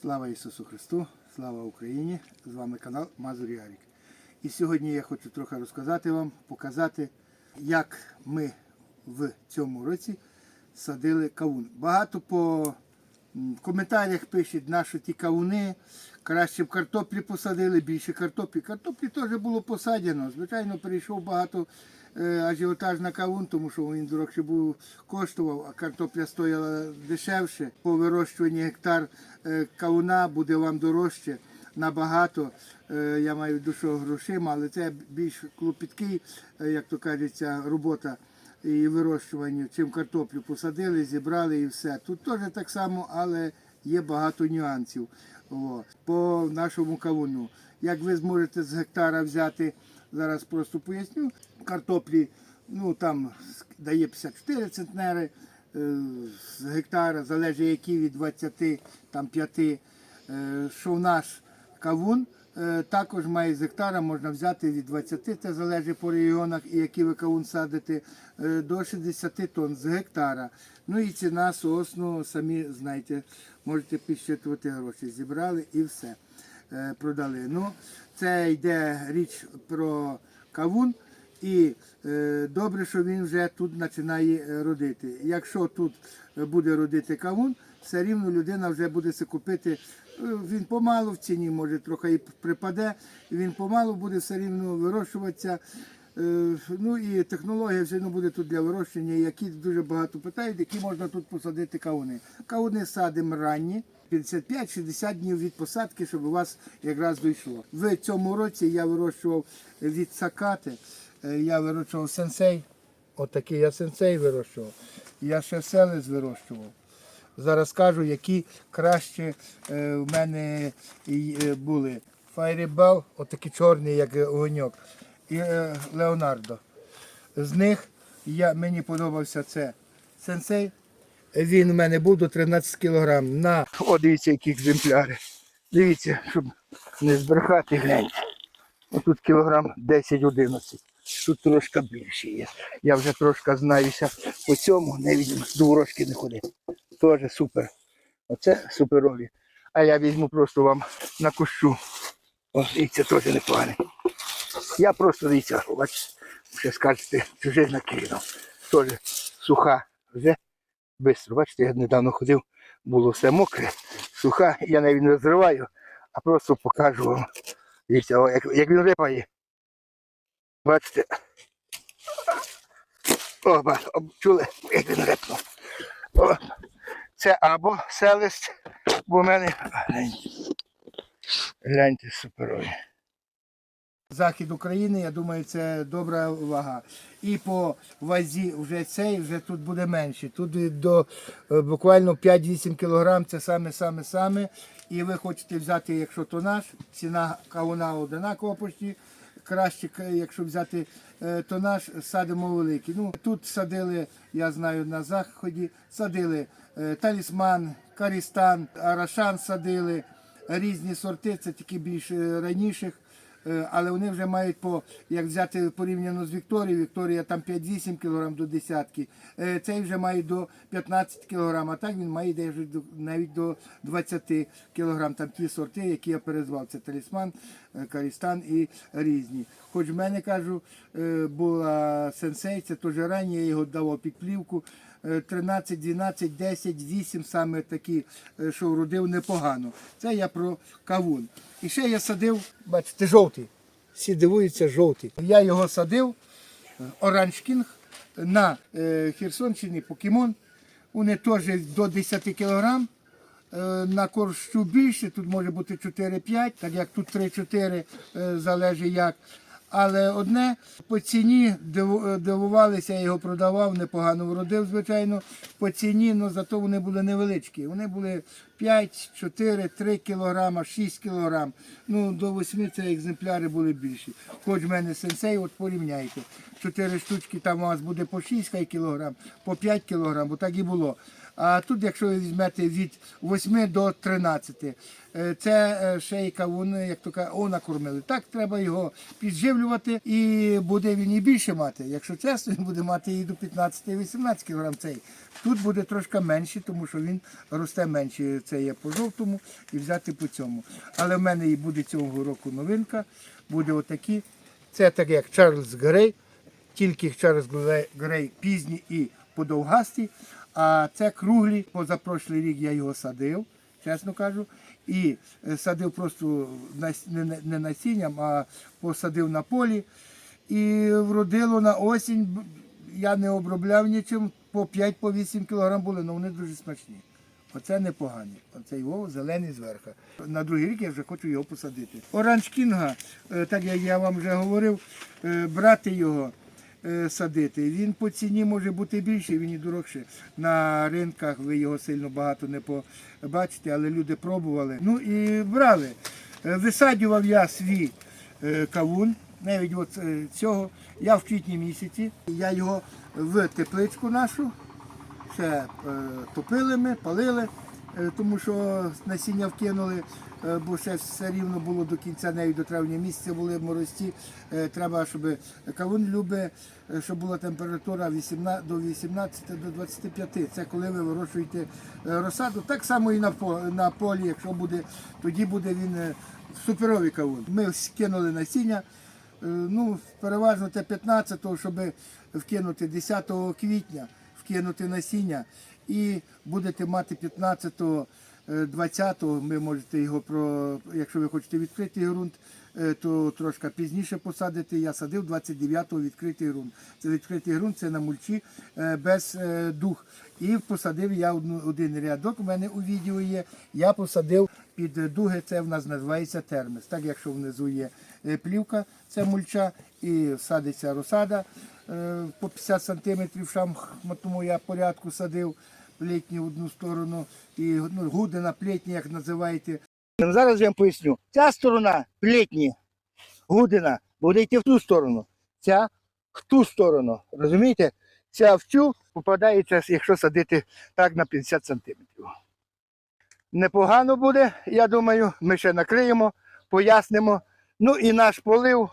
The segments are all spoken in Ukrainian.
Слава Ісусу Христу, слава Україні! З вами канал Мазур Ярік. І сьогодні я хочу трохи розказати вам, показати, як ми в цьому році садили кавун. Багато по коментарях пишуть, на що ті кавуни, краще б картоплі посадили, більше картоплі. Картоплі теж було посаджено. Звичайно, прийшов багато ажіотаж на кавун, тому що він дорогше був коштував, а картопля стояла дешевше. По вирощуванні гектар е, кавуна буде вам дорожче набагато. Е, Я маю виду, грошима, але це більш клопіткий, е, як то кажеться, робота і вирощування, чим картоплю посадили, зібрали і все. Тут теж так само, але є багато нюансів. О, по нашому кавуну. Як ви зможете з гектара взяти, зараз просто поясню, картоплі, ну там дає 54 центнери е, з гектара, залежить які від 20 там 5, е, що в наш кавун. е, Також має з гектара можна взяти від 20, це залежить по регіонах, і який ви кавун садите, до 60 тонн з гектара. Ну і ціна сосну, самі знаєте, можете підсчитувати гроші. Зібрали і все продали. Ну, це йде річ про кавун. І е, добре, що він вже тут починає е, родити. Якщо тут е, буде родити кавун, все рівно людина вже буде се купити. е, Він помалу в ціні, може трохи і припаде, він помалу буде все рівно вирощуватися. Ну і технологія все одно буде тут для вирощення, які дуже багато питають, які можна тут посадити кавуни. Кавуни садимо ранні, 55-60 днів від посадки, щоб у вас якраз дійшло. В цьому році я вирощував від сакати, е, я вирощував сенсей. Отакий я сенсей вирощував. Я ще селес вирощував. Зараз кажу, які краще в мене е, були. Файрібал, отакий чорний, як огоньок, і е, Леонардо. З них я, мені подобався це сенсей. Він у мене був до 13 кг. На, о, дивіться, які екземпляри. Дивіться, щоб не збрехати, гляньте. Отут кілограм 10-11. Тут трошки більше є. Я вже трошки знаюся по цьому, не візьму, до ворожки не ходити. Теж супер. Оце суперові. А я візьму просто вам на кущу. О, дивіться, теж непоганий. Я просто дивіться, бачите, ще скажете, чужих накинув. Теж суха, вже швидко. Бачите, я недавно ходив, було все мокре, суха, я навіть не розриваю, а просто покажу вам. Як, як він рипає. Бачите. О, ба- о, чули, як він рипнув. О, це або селест, бо в мене. Гляньте, гляньте суперові. Захід України, я думаю, це добра вага. І по вазі вже цей, вже тут буде менше. Тут до е, буквально 5-8 кг це саме-саме саме. І ви хочете взяти, якщо тонаж, ціна кавуна одинакова почти. Краще, якщо взяти е, тонаж, садимо великий. Ну, тут садили, я знаю, на заході, садили е, талісман, карістан, арашан садили, різні сорти, це такі більш раніших. Е, але вони вже мають по, як взяти порівняно з Вікторією, Вікторія там 5-8 кг до десятки, Е, цей вже має до 15 кг, а так він має десь навіть до 20 кг. Там ті сорти, які я перезвав. Це талісман, е, карістан і різні. Хоч в мене кажу, була сенсей, це теж ранні, я його давав під плівку. Е, 13, 12, 10, 8 саме такі, е, що вродив непогано. Це я про кавун. І ще я садив, бачите, жовтий. Всі дивуються жовтий. Я його садив, е, Оранж Кінг, на е, Херсонщині покемон. Вони теж до 10 кілограм. Е, На корщу більше, тут може бути 4-5, так як тут 3-4, е, залежить як. Але одне по ціні е, дивувалися, я його продавав, непогано вродив, звичайно, по ціні, але зато вони були невеличкі. Вони були 5, 4, 3 кілограма, 6 кілограм. Ну, до 8 це екземпляри були більші. Хоч в мене сенсей, от порівняйте. 4 штучки там у вас буде по 6 кілограм, по 5 кілограм, бо так і було. А тут, якщо ви візьмете від 8 до 13, е, це е, шейка, вони, як то кажуть, о, накормили. Так треба його підживлювати і буде він і більше мати. Якщо чесно, він буде мати і до 15-18 кг цей. Тут буде трошки менше, тому що він росте менше. Це є по жовтому і взяти по цьому. Але в мене і буде цього року новинка, буде отакі. Це так як Чарльз Грей, тільки Чарльз Грей пізні і подовгасті, а це круглі. Позапрошлий рік я його садив, чесно кажу. І е, садив просто не насінням, а посадив на полі. І вродило на осінь. Я не обробляв нічим, по 5-8 кг були, але вони дуже смачні. Оце непогані. Оце його зелений зверху. На другий рік я вже хочу його посадити. Оранж Кінга, е, так як я вам вже говорив, е, брати його. е, Садити. Він по ціні може бути більший, він і дорогший. На ринках ви його сильно багато не побачите, але люди пробували. Ну і брали. Висаджував я свій кавун, навіть от е, цього. Я в квітні місяці. Я його в тепличку нашу ще е, топили ми, палили, е, тому що насіння вкинули, бо ще все рівно було до кінця навіть до травня місяця були морозці. Е, треба, щоб кавун любить, щоб була температура 18, до 18 до 25. Це коли ви вирощуєте розсаду. Так само і на, по- на полі, якщо буде, тоді буде він суперовий кавун. Ми скинули насіння. Е, Ну, переважно те 15-го, щоб вкинути 10 квітня, вкинути насіння. І будете мати 15-го, е, 20-го, ви можете його про, якщо ви хочете відкритий ґрунт, е, то трошки пізніше посадити. Я садив 29-го відкритий ґрунт. Це відкритий ґрунт, це на мульчі е, без е, дух. І посадив я один рядок, у мене у відео є. Я посадив під дуги, це в нас називається термес. Так, якщо внизу є е, плівка, це мульча, і садиться розсада е, по 50 сантиметрів шахматному я порядку садив плетні в одну сторону, і ну, гудина, плетні, як називаєте. Зараз я вам поясню. Ця сторона плетні, гудина, буде йти в ту сторону, ця в ту сторону. Розумієте? Ця в цю попадається, якщо садити так на 50 сантиметрів. Непогано буде, я думаю, ми ще накриємо, пояснимо. Ну і наш полив.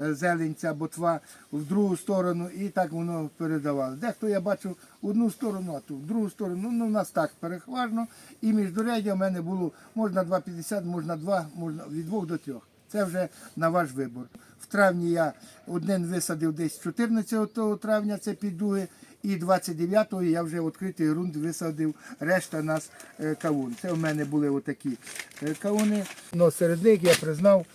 е, Зелень ця ботва в другу сторону, і так воно передавало. Дехто я бачу одну сторону, а ту в другу сторону. Ну, у нас так перехважно. І міждуряддя в мене було можна 2,50, можна 2, можна від 2 до 3. Це вже на ваш вибор. В травні я один висадив десь 14 травня, це підуги, і 29-го я вже відкритий ґрунт висадив, решта нас е, кавун. Це в мене були отакі е, кавуни. Но серед них я признав,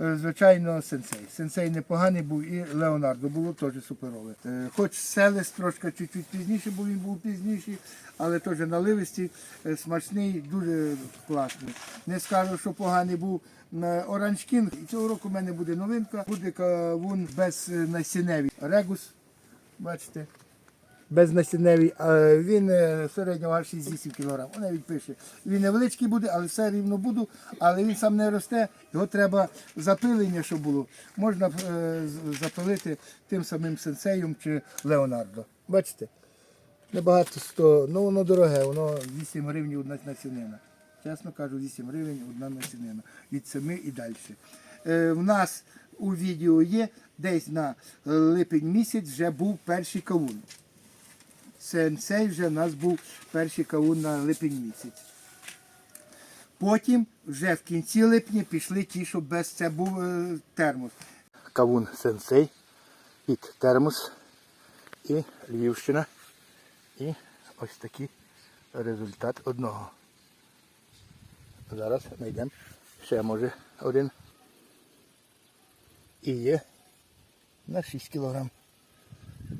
е, звичайно, сенсей. Сенсей непоганий був і Леонардо було теж суперове. Хоч селес трошки чуть-чуть пізніше, бо він був пізніший, але теж наливисті, е, смачний, дуже класний. Не скажу, що поганий був е, Оранж Кінг. І цього року в мене буде новинка, буде кавун без насінневі. Регус, бачите, безнасінневий, він середнього аж 6-8 кг. Вона відпише. Він невеличкий буде, але все рівно буду, але він сам не росте, його треба запилення, щоб було. Можна е, запилити тим самим сенсеєм чи Леонардо. Бачите? Небагато 100, ну воно дороге, воно 8 гривень одна насінина. Чесно кажу, 8 гривень одна насінина. Від 7 і далі. Е, в нас у відео є, десь на липень місяць вже був перший кавун. Сенсей вже в нас був перший кавун на липень місяць. Потім вже в кінці липня пішли ті, що без це був е, термос. Кавун сенсей під термос і Львівщина. І ось такий результат одного. Зараз знайдемо ще може один. І є на 6 кг.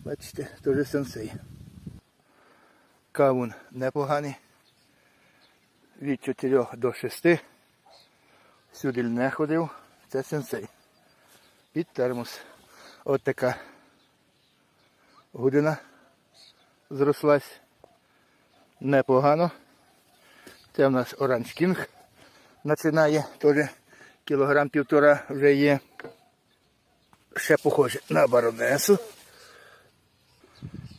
Бачите, теж сенсей. Кавун непоганий. Від 4 до 6. Сюди не ходив. Це сенсей. Під термос. От така година зрослась. Непогано. Це в нас Оранж Кінг починає. Теж кілограм півтора вже є. Ще похоже на баронесу.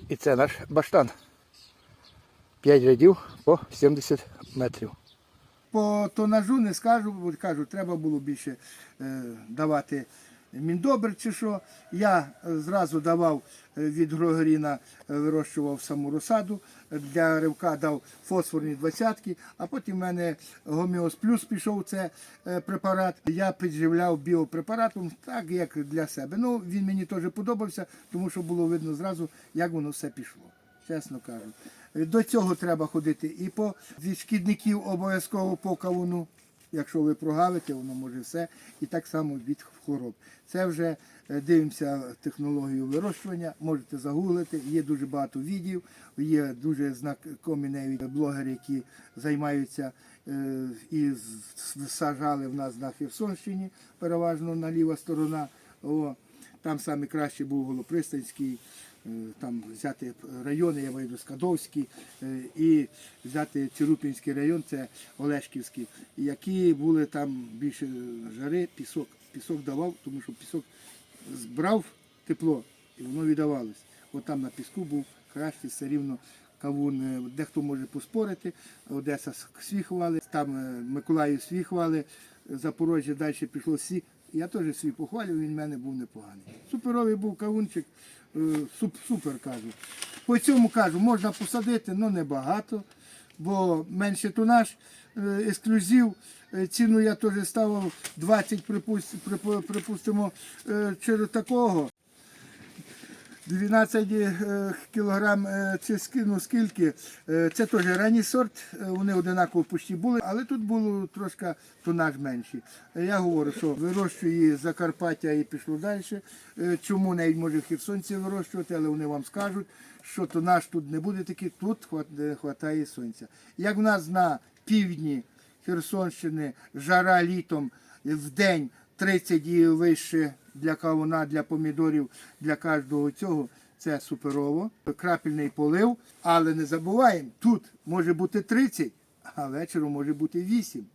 І це наш баштан. 5 рядів по 70 метрів. По тонажу не скажу, бо кажу, треба було більше е, давати міндобр чи що. Я зразу давав е, від Грогоріна, е, вирощував саму розсаду. Для ривка дав фосфорні двадцятки, а потім в мене Гоміос Плюс пішов це е, препарат. Я підживляв біопрепаратом, так як для себе. Ну, він мені теж подобався, тому що було видно зразу, як воно все пішло чесно кажу. До цього треба ходити і по від шкідників обов'язково по кавуну. Якщо ви прогавите, воно може все. І так само від хвороб. Це вже е, дивимося технологію вирощування, можете загуглити. Є дуже багато відео, є дуже знакомі навіть блогери, які займаються е, і сажали в нас на Херсонщині, переважно на ліва сторона. О, там саме краще був Голопристанський, там взяти райони, я маю Скадовський, е, і взяти Цирупінський район, це Олешківський, які були там більше жари, пісок. Пісок давав, тому що пісок збрав тепло і воно віддавалось. От там на піску був краще, все рівно кавун, е, дехто може поспорити, Одеса свій хвали, там е, Миколаїв свій хвали, Запорожжя далі пішло свій. Я теж свій похвалив, він в мене був непоганий. Суперовий був кавунчик, е, супер кажу. По цьому кажу, можна посадити, але небагато, бо менше тонаж, е, ексклюзив. Е, Ціну я теж ставив 20, припустимо, е, через такого. 12 е, кілограм е, це ски- ну, скільки. Е, Це теж ранній сорт, вони одинаково почти були, але тут було трошки тонаж менший. Я говорю, що вирощую Закарпаття і пішло далі. Чому навіть може херсонці вирощувати, але вони вам скажуть, що тонаж тут не буде такий, тут вистачає сонця. Як в нас на півдні Херсонщини жара літом в день 30 і вище для кавуна, для помідорів, для кожного цього. Це суперово. Крапельний полив, але не забуваємо, тут може бути 30, а вечором може бути 8.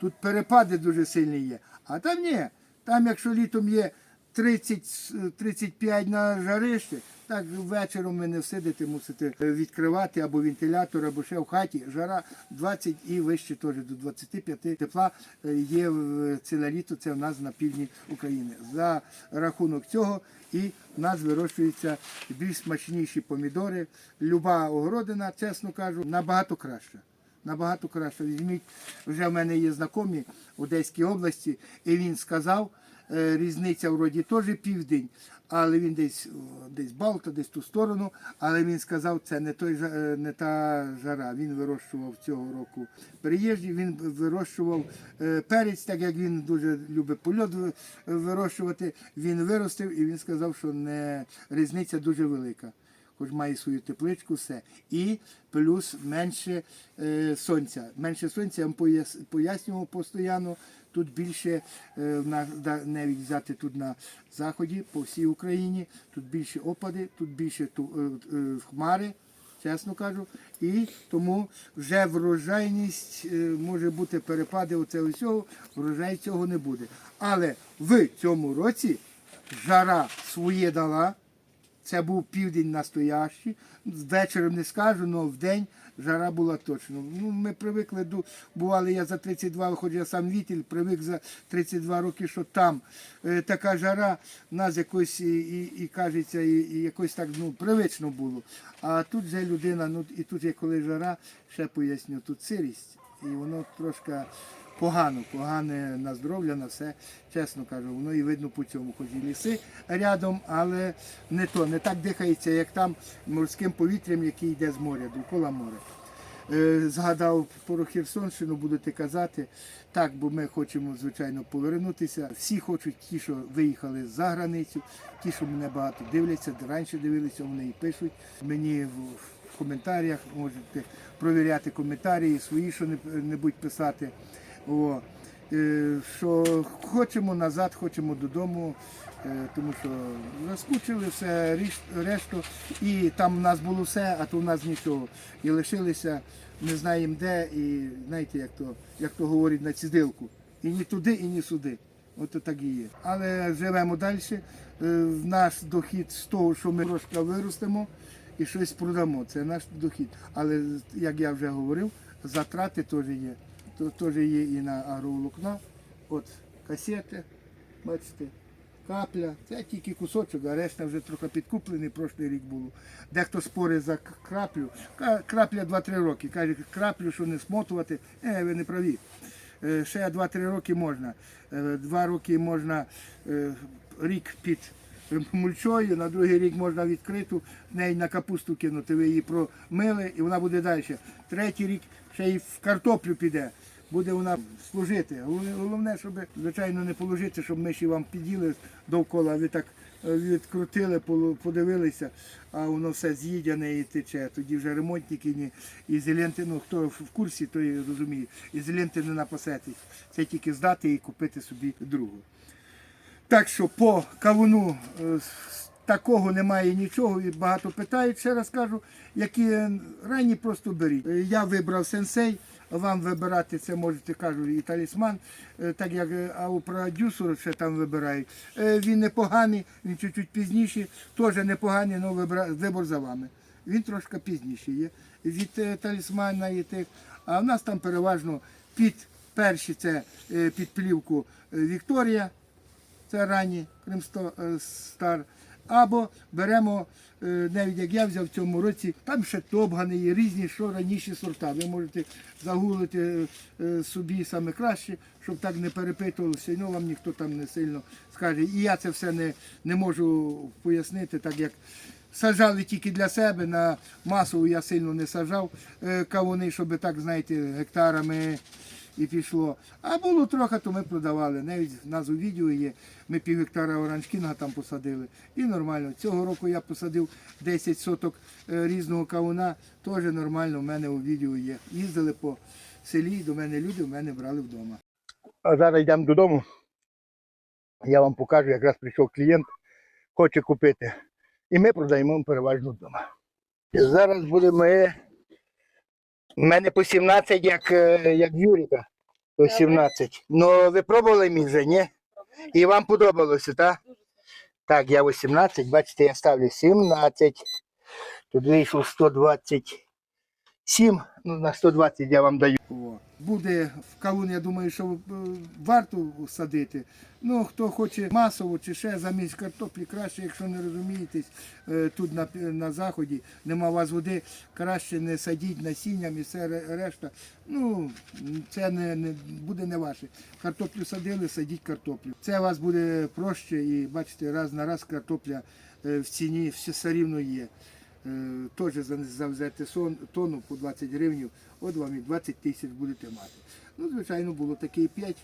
Тут перепади дуже сильні є. А там ні. Там, якщо літом є 30-35 на жарище, так вечором ви не всидите, мусите відкривати або вентилятор, або ще в хаті. Жара 20 і вище теж до 25 тепла е, є ціле літо, це в нас на півдні України. За рахунок цього і в нас вирощуються більш смачніші помідори. Люба огородина, чесно кажу, набагато краща. Набагато краще. Візьміть, вже в мене є знайомі в Одеській області, і він сказав, е, різниця вроді теж південь, але він десь, десь Балта, десь ту сторону, але він сказав, це не, той, е, не та жара. Він вирощував цього року приїжджі, він вирощував е, перець, так як він дуже любить польот вирощувати. Він виростив і він сказав, що не, різниця дуже велика хоч має свою тепличку, все. І плюс менше е, сонця. Менше сонця я вам пояс, пояснював постійно. Тут більше е, навіть взяти тут на заході, по всій Україні, тут більше опади, тут більше е, е, хмари, чесно кажу. І тому вже врожайність може бути перепади оце усього, врожай цього не буде. Але в цьому році жара своє дала. Це був південь настоящий. Вечором не скажу, але в день жара була точно. Ну, ми привикли бували я за 32, хоч я сам вітіль, привик за 32 роки, що там е, така жара, нас якось і, і, і кажеться, і, і якось так ну, привично було. А тут вже людина, ну і тут є коли жара, ще поясню, тут сирість. І воно трошки погано, погане на здоров'я, на все, чесно кажу, воно і видно по цьому, хоч і ліси рядом, але не то, не так дихається, як там морським повітрям, який йде з моря, довкола моря. Е, Згадав про Херсонщину, будете казати. Так, бо ми хочемо, звичайно, повернутися. Всі хочуть ті, що виїхали за границю, ті, що мене багато дивляться, раніше дивилися, вони і пишуть. Мені в коментарях можете провіряти коментарі, свої що-небудь писати. О, е, що хочемо назад, хочемо додому, е, тому що розкучили все решту, і там в нас було все, а то в нас нічого. І лишилися, не знаємо де, і знаєте, як то, як то говорять на цідилку. І ні туди, і ні сюди. От так і є. Але живемо далі. Е, Наш дохід з того, що ми трошки виростемо і щось продамо. Це наш дохід. Але як я вже говорив, затрати теж є. То теж є і на агроволокно. От касети, бачите, капля. Це тільки кусочок, а решта вже трохи підкуплений, прошлий рік було. Дехто спорить за краплю. Крапля 2-3 роки. Каже, краплю, що не смотувати. Е, ви не праві. Е, Ще 2-3 роки можна. Е, Два роки можна е, рік під мульчою, на другий рік можна відкриту, в неї на капусту кинути, ви її промили і вона буде далі. Третій рік ще й в картоплю піде. Буде вона служити. Головне- щоб, звичайно, не положити, щоб миші вам під'їли довкола, ви так е, відкрутили, подивилися, а воно все з'їдяне і тече. Тоді вже ремонтники ні, і зеленти, ну хто в курсі, той розуміє, і зеленти не напасетесь. Це тільки здати і купити собі другу. Так що по кавуну е, такого немає нічого, і багато питають, ще раз кажу, які е, ранні просто беріть. Е, Я вибрав сенсей, вам вибирати це можете, кажу, і талісман, так як а у продюсера ще там вибирають. Він непоганий, він чуть-чуть пізніший, теж непоганий, але вибор за вами. Він трошки пізніший є. Від талісмана і тих. А в нас там переважно під перші це під плівку Вікторія це ранні Кримсто е, Або беремо, е, навіть як я взяв в цьому році, там ще топгани є різні, що раніші сорта. Ви можете загуглити е, собі саме краще, щоб так не перепитувалося, ну вам ніхто там не сильно скаже. І я це все не, не можу пояснити, так як сажали тільки для себе, на масову я сильно не сажав кавуни, щоб так, знаєте, гектарами і пішло. А було трохи, то ми продавали. Навіть в нас у відео є. Ми пів гектара оранжкінга там посадили. І нормально. Цього року я посадив 10 соток е, різного кавуна. Теж нормально в мене у відео є. Їздили по селі, до мене люди в мене брали вдома. А зараз йдемо додому. Я вам покажу, якраз прийшов клієнт, хоче купити. І ми продаємо переважно вдома. Зараз буде моє. У мене по 17, як, е, як Юріка. По 17. Ну, ви пробували мій вже, ні? І вам подобалося, так? Так, я 18, бачите, я ставлю 17. Тут вийшло 127. Ну, на 120 я вам даю. Буде в кавун, я думаю, що е, варто садити. Ну, хто хоче масово чи ще замість картоплі, краще, якщо не розумієтесь, е, тут на, на заході нема вас води, краще не садіть насінням і все решта. Ну, це не, не буде не ваше. Картоплю садили, садіть картоплю. Це вас буде проще і бачите, раз на раз картопля е, в ціні все рівно є. Е, Теж за, за взяти сон, тонну по 20 гривень, от вам і 20 тисяч будете мати. Ну, звичайно, було таке і 5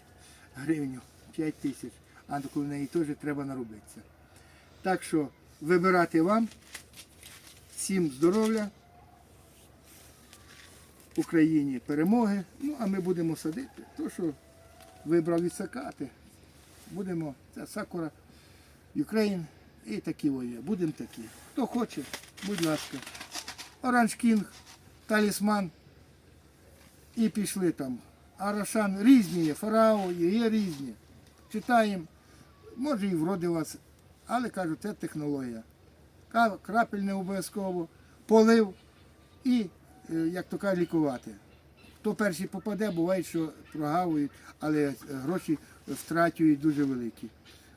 гривень, 5 тисяч, а коли неї теж треба наробитися. Так що вибирати вам. Всім здоров'я, Україні перемоги. Ну, а ми будемо садити. То, що вибрав відсакати, будемо, це сакура, Україн і такі воє. Будемо такі. Хто хоче, будь ласка. Оранж Кінг, талісман. І пішли там. Арашан різні є, фарао є, є різні. Читаємо. Може і вроди вас, але кажу, це технологія. Крапель не обов'язково, полив і, е, як то кажуть, лікувати. Хто перший попаде, буває, що прогавують, але гроші втрачують дуже великі.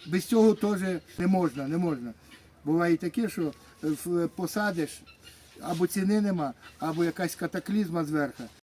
Без цього теж не можна, не можна. Буває таке, що е, посадиш, або ціни нема, або якась катаклізма зверху,